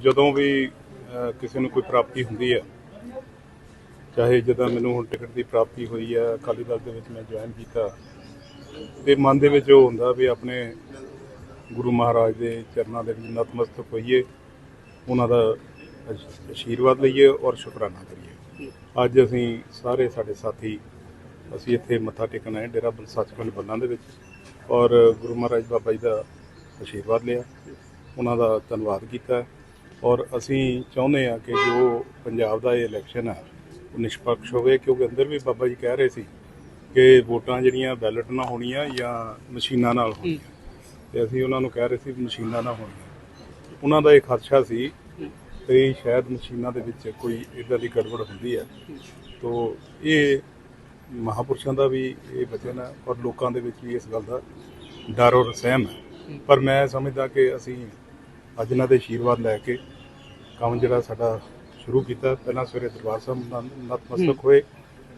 ਜਦੋਂ ਵੀ ਕਿਸੇ ਨੂੰ ਕੋਈ ਪ੍ਰਾਪਤੀ ਹੁੰਦੀ ਹੈ, ਚਾਹੇ ਜਦੋਂ ਮੈਨੂੰ ਹੁਣ ਟਿਕਟ ਦੀ ਪ੍ਰਾਪਤੀ ਹੋਈ ਹੈ, ਅਕਾਲੀ ਦਲ ਦੇ ਵਿੱਚ ਮੈਂ ਜੁਆਇਨ ਕੀਤਾ, ਤੇ ਮਨ ਦੇ ਵਿੱਚ ਉਹ ਹੁੰਦਾ ਵੀ ਆਪਣੇ ਗੁਰੂ ਮਹਾਰਾਜ ਦੇ ਚਰਨਾਂ ਦੇ ਵਿੱਚ ਨਤਮਸਤਕ ਹੋਈਏ, ਉਹਨਾਂ ਦਾ ਅਸ਼- ਆਸ਼ੀਰਵਾਦ ਲਈਏ ਔਰ ਸ਼ੁਕਰਾਨਾ ਕਰੀਏ। ਅੱਜ ਅਸੀਂ ਸਾਰੇ ਸਾਡੇ ਸਾਥੀ, ਅਸੀਂ ਇੱਥੇ ਮੱਥਾ ਟੇਕਣ ਆਏ, ਡੇਰਾ ਸੱਚਖੰਡ ਬੱਲਾਂ ਦੇ ਵਿੱਚ, ਔਰ ਗੁਰੂ ਮਹਾਰਾਜ ਬਾਬਾ ਜੀ ਦਾ ਆਸ਼ੀਰਵਾਦ ਲਿਆ। ਉਹਨਾਂ ਦਾ ਧੰਨਵਾਦ ਕੀਤਾ। ਔਰ ਅਸੀਂ ਚਾਹੁੰਦੇ ਹਾਂ ਕਿ ਜੋ ਪੰਜਾਬ ਦਾ ਇਹ ਇਲੈਕਸ਼ਨ ਹੈ ਉਹ ਨਿਸ਼ਪਕਸ਼ ਹੋਵੇ ਕਿਉਂਕਿ ਅੰਦਰ ਵੀ ਬਾਬਾ ਜੀ ਕਹਿ ਰਹੇ ਸੀ ਕਿ ਵੋਟਾਂ ਜਿਹੜੀਆਂ ਬੈਲਟ ਨਾਲ ਹੋਣੀਆਂ ਜਾਂ ਮਸ਼ੀਨਾਂ ਨਾਲ ਹੋਣੀਆਂ। ਤੇ ਅਸੀਂ ਉਹਨਾਂ ਨੂੰ ਕਹਿ ਰਹੇ ਸੀ ਮਸ਼ੀਨਾਂ ਨਾਲ ਹੋਣੀਆਂ। ਉਹਨਾਂ ਦਾ ਇਹ ਖਦਸ਼ਾ ਸੀ ਕਿ ਸ਼ਾਇਦ ਮਸ਼ੀਨਾਂ ਦੇ ਵਿੱਚ ਕੋਈ ਇਦਾਂ ਦੀ ਗੜਬੜ ਹੁੰਦੀ ਹੈ ਤੋ ਇਹ ਮਹਾਪੁਰਸ਼ਾਂ ਦਾ ਵੀ ਇਹ ਵਚਨ ਹੈ ਔਰ ਲੋਕਾਂ ਦੇ ਵਿੱਚ ਵੀ ਇਸ ਗੱਲ ਦਾ ਡਰ ਔਰ ਸਹਿਮ ਹੈ। ਪਰ ਮੈਂ ਸਮਝਦਾ ਕਿ ਅਸੀਂ ਅੱਜ ਇਹਨਾਂ ਦੇ ਆਸ਼ੀਰਵਾਦ ਲੈ ਕੇ ਕੰਮ ਜਿਹੜਾ ਸਾਡਾ ਸ਼ੁਰੂ ਕੀਤਾ। ਪਹਿਲਾਂ ਸਵੇਰੇ ਦਰਬਾਰ ਸਾਹਿਬ ਨਤਮਸਤਕ ਹੋਏ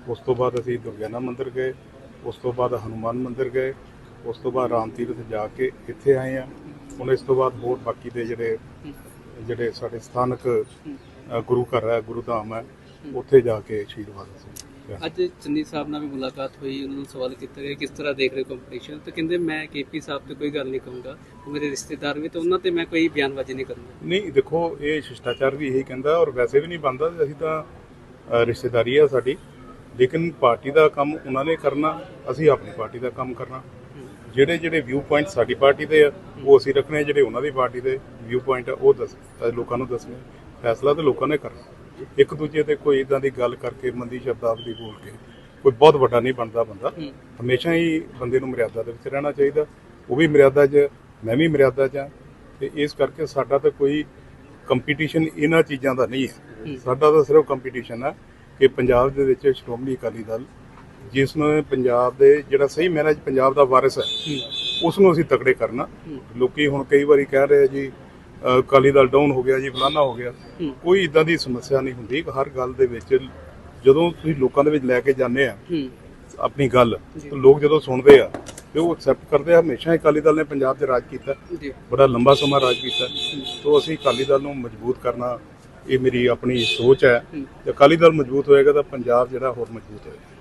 ਉਸ ਤੋਂ ਬਾਅਦ ਅਸੀਂ ਦੁਰਗਿਆਨਾ ਮੰਦਿਰ ਗਏ ਉਸ ਤੋਂ ਬਾਅਦ ਹਨੂਮਾਨ ਮੰਦਿਰ ਗਏ ਉਸ ਤੋਂ ਬਾਅਦ ਰਾਮ ਤੀਰਥ ਜਾ ਕੇ ਇੱਥੇ ਆਏ ਆ ਹੁਣ ਇਸ ਤੋਂ ਬਾਅਦ ਹੋਰ ਬਾਕੀ ਦੇ ਜਿਹੜੇ ਜਿਹੜੇ ਸਾਡੇ ਸਥਾਨਕ ਗੁਰੂ ਘਰ ਹੈ ਗੁਰੂ ਧਾਮ ਹੈ ਉੱਥੇ ਜਾ ਕੇ ਆਸ਼ੀਰਵਾਦ ਅਸੀਂ ਲੈਣਾ। ਅੱਜ ਚੰਨੀ ਸਾਹਿਬ ਨਾਲ ਵੀ ਮੁਲਾਕਾਤ ਹੋਈ ਉਹਨਾਂ ਨੂੰ ਸਵਾਲ ਕੀਤਾ ਗਿਆ ਕਿਸ ਤਰ੍ਹਾਂ ਦੇਖ ਰਹੇ ਕੰਪੀਟੀਸ਼ਨ ਤੇ ਕਹਿੰਦੇ ਮੈਂ ਕੇਪੀ ਸਾਹਿਬ ਤੇ ਕੋਈ ਗੱਲ ਨਹੀਂ ਕਹੂੰਗਾ ਮੇਰੇ ਰਿਸ਼ਤੇਦਾਰ ਵੀ ਤੇ ਉਹਨਾਂ ਤੇ ਮੈਂ ਕੋਈ ਬਿਆਨਬਾਜ਼ੀ ਨਹੀਂ ਕਰੂੰਗਾ। ਨਹੀਂ ਦੇਖੋ ਇਹ ਸ਼ਿਸ਼ਟਾਚਾਰ ਵੀ ਇਹੀ ਕਹਿੰਦਾ ਔਰ ਵੈਸੇ ਵੀ ਨਹੀਂ ਬੰਦਾ ਅਸੀਂ ਤਾਂ ਰਿਸ਼ਤੇਦਾਰੀ ਆ ਸਾਡੀ ਲੇਕਿਨ ਪਾਰਟੀ ਦਾ ਕੰਮ ਉਹਨਾਂ ਨੇ ਕਰਨਾ ਅਸੀਂ ਆਪਣੀ ਪਾਰਟੀ ਦਾ ਕੰਮ ਕਰਨਾ। ਜਿਹੜੇ ਜਿਹੜੇ ਵਿਊ ਪੁਆਇੰਟ ਸਾਡੀ ਪਾਰਟੀ ਦੇ ਆ ਉਹ ਅਸੀਂ ਰੱਖਣੇ ਜਿਹੜੇ ਉਹਨਾਂ ਦੀ ਪਾਰਟੀ ਦੇ ਵਿਊ ਪੁਆਇੰਟ ਆ ਉਹ ਦੱਸ ਲੋਕਾਂ ਨੂੰ ਦੱਸਣੇ ਫੈਸਲਾ ਤੇ ਲੋਕਾਂ ਨੇ ਕਰਨਾ। ਇੱਕ ਦੂਜੇ ਤੇ ਕੋਈ ਇਦਾਂ ਦੀ ਗੱਲ ਕਰਕੇ ਮੰਦੀ ਸ਼ਬਦਾਵਲੀ ਬੋਲ ਕੇ ਕੋਈ ਬਹੁਤ ਵੱਡਾ ਨਹੀਂ ਬਣਦਾ ਬੰਦਾ। ਹਮੇਸ਼ਾ ਹੀ ਬੰਦੇ ਨੂੰ ਮਰਿਆਦਾ ਦੇ ਵਿੱਚ ਰਹਿਣਾ ਚਾਹੀਦਾ। ਉਹ ਵੀ ਮਰਿਆਦਾ 'ਚ ਮੈਂ ਵੀ ਮਰਿਆਦਾ 'ਚ ਹਾਂ। ਤੇ ਇਸ ਕਰਕੇ ਸਾਡਾ ਤਾਂ ਕੋਈ ਕੰਪੀਟੀਸ਼ਨ ਇਹਨਾਂ ਚੀਜ਼ਾਂ ਦਾ ਨਹੀਂ ਹੈ। ਸਾਡਾ ਤਾਂ ਸਿਰਫ ਕੰਪੀਟੀਸ਼ਨ ਹੈ ਕਿ ਪੰਜਾਬ ਦੇ ਵਿੱਚ ਸ਼੍ਰੋਮਣੀ ਅਕਾਲੀ ਦਲ ਜਿਸ ਨੂੰ ਪੰਜਾਬ ਦੇ ਜਿਹੜਾ ਸਹੀ ਮੈਨੇਜ ਪੰਜਾਬ ਦਾ ਵਾਰਿਸ ਹੈ ਉਸ ਨੂੰ ਅਸੀਂ ਤਕੜੇ ਕਰਨਾ। ਲੋਕੀ ਹੁਣ ਕਈ ਵਾਰੀ ਕਹਿ ਰਹੇ ਆ ਜੀ ਅਕਾਲੀ ਦਲ ਡਾਊਨ ਹੋ ਗਿਆ ਜੀ ਫਲਾਨਾ ਹੋ ਗਿਆ। ਕੋਈ ਇਦਾਂ ਦੀ ਸਮੱਸਿਆ ਨਹੀਂ ਹੁੰਦੀ। ਹਰ ਗੱਲ ਦੇ ਵਿੱਚ ਜਦੋਂ ਤੁਸੀਂ ਲੋਕਾਂ ਦੇ ਵਿੱਚ ਲੈ ਕੇ ਜਾਂਦੇ ਆ ਆਪਣੀ ਗੱਲ ਤਾਂ ਲੋਕ ਜਦੋਂ ਸੁਣਦੇ ਆ ਤੇ ਉਹ ਐਕਸੈਪਟ ਕਰਦੇ ਆ। ਹਮੇਸ਼ਾ ਹੀ ਅਕਾਲੀ ਦਲ ਨੇ ਪੰਜਾਬ 'ਚ ਰਾਜ ਕੀਤਾ। ਜੀ। ਬੜਾ ਲੰਬਾ ਸਮਾਂ ਰਾਜ ਕੀਤਾ। ਤੋਂ ਅਸੀਂ ਅਕਾਲੀ ਦਲ ਨੂੰ ਮਜ਼ਬੂਤ ਕਰਨਾ ਇਹ ਮੇਰੀ ਆਪਣੀ ਸੋਚ ਹੈ। ਤੇ ਅਕਾਲੀ ਦਲ ਮਜ਼ਬੂਤ ਹੋਏਗਾ ਤਾਂ ਪੰਜਾਬ ਜਿਹੜਾ ਹੋਰ ਮਜ਼ਬੂਤ ਹੋਏਗਾ।